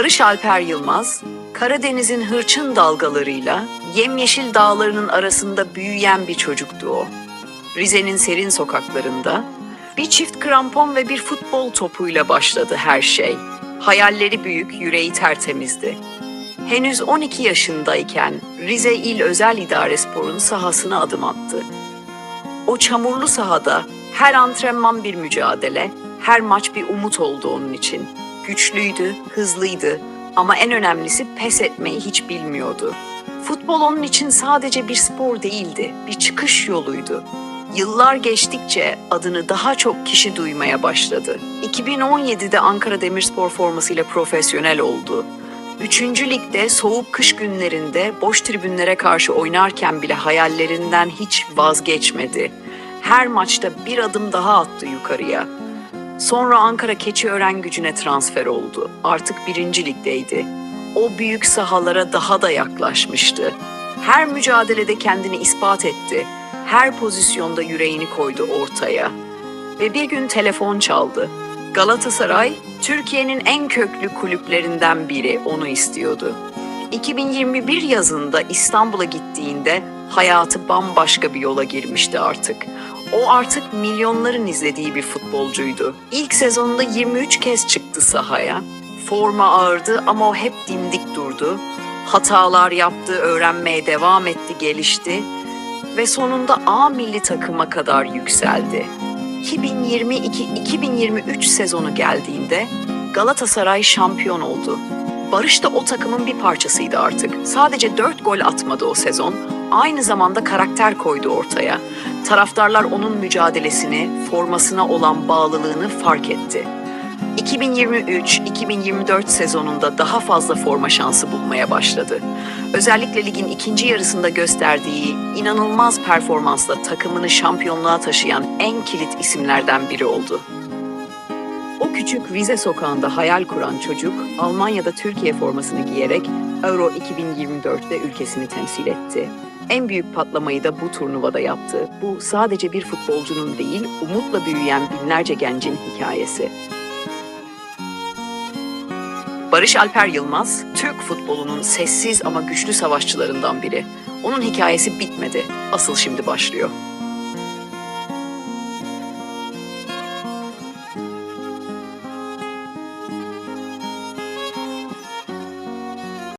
Barış Alper Yılmaz, Karadeniz'in hırçın dalgalarıyla yemyeşil dağlarının arasında büyüyen bir çocuktu o. Rize'nin serin sokaklarında bir çift krampon ve bir futbol topuyla başladı her şey. Hayalleri büyük, yüreği tertemizdi. Henüz 12 yaşındayken Rize İl Özel İdare Spor'un sahasına adım attı. O çamurlu sahada her antrenman bir mücadele, her maç bir umut oldu onun için. Güçlüydü, hızlıydı ama en önemlisi pes etmeyi hiç bilmiyordu. Futbol onun için sadece bir spor değildi, bir çıkış yoluydu. Yıllar geçtikçe adını daha çok kişi duymaya başladı. 2017'de Ankara Demirspor formasıyla profesyonel oldu. Üçüncü ligde soğuk kış günlerinde boş tribünlere karşı oynarken bile hayallerinden hiç vazgeçmedi. Her maçta bir adım daha attı yukarıya. Sonra Ankara Keçiören gücüne transfer oldu. Artık birinci ligdeydi. O büyük sahalara daha da yaklaşmıştı. Her mücadelede kendini ispat etti. Her pozisyonda yüreğini koydu ortaya. Ve bir gün telefon çaldı. Galatasaray, Türkiye'nin en köklü kulüplerinden biri onu istiyordu. 2021 yazında İstanbul'a gittiğinde hayatı bambaşka bir yola girmişti artık. O artık milyonların izlediği bir futbolcuydu. İlk sezonunda 23 kez çıktı sahaya. Forma ağırdı ama o hep dimdik durdu. Hatalar yaptı, öğrenmeye devam etti, gelişti ve sonunda A milli takıma kadar yükseldi. 2022-2023 sezonu geldiğinde Galatasaray şampiyon oldu. Barış da o takımın bir parçasıydı artık. Sadece 4 gol atmadı o sezon. Aynı zamanda karakter koydu ortaya. Taraftarlar onun mücadelesini, formasına olan bağlılığını fark etti. 2023-2024 sezonunda daha fazla forma şansı bulmaya başladı. Özellikle ligin ikinci yarısında gösterdiği inanılmaz performansla takımını şampiyonluğa taşıyan en kilit isimlerden biri oldu. O küçük Rize sokağında hayal kuran çocuk, Almanya'da Türkiye formasını giyerek Euro 2024'te ülkesini temsil etti. En büyük patlamayı da bu turnuvada yaptı. Bu sadece bir futbolcunun değil, umutla büyüyen binlerce gencin hikayesi. Barış Alper Yılmaz, Türk futbolunun sessiz ama güçlü savaşçılarından biri. Onun hikayesi bitmedi, asıl şimdi başlıyor.